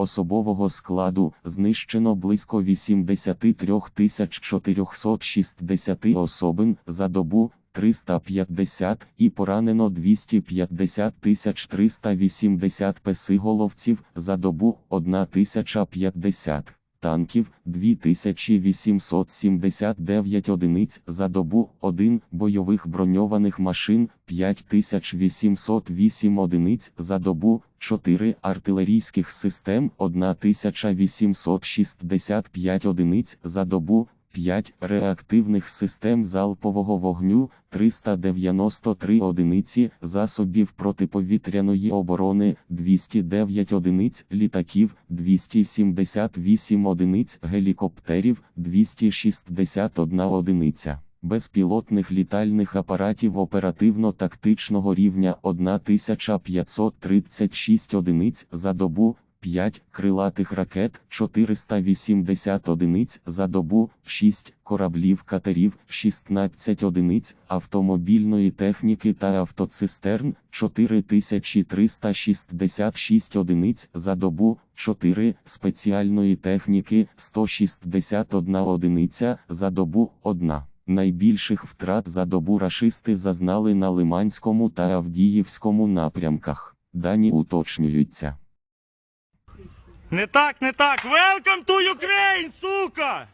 Особового складу знищено близько 83 460 особин за добу 350 і поранено 250 380 песиголовців за добу 1050 танків 2879 одиниць за добу, 1 бойових броньованих машин 5808 одиниць за добу, 4 артилерійських систем 1865 одиниць за добу, 5 реактивних систем залпового вогню 393 одиниці засобів протиповітряної оборони 209 одиниць літаків 278 одиниць гелікоптерів 261 одиниця. Безпілотних літальних апаратів оперативно-тактичного рівня 1536 одиниць за добу, 5 крилатих ракет 480 одиниць за добу, 6 кораблів катерів 16 одиниць автомобільної техніки та автоцистерн 4366 одиниць за добу, 4 спеціальної техніки 161 одиниця за добу, 1. Найбільших втрат за добу рашисти зазнали на Лиманському та Авдіївському напрямках. Дані уточнюються. Не так, не так. Welcome to Ukraine, сука!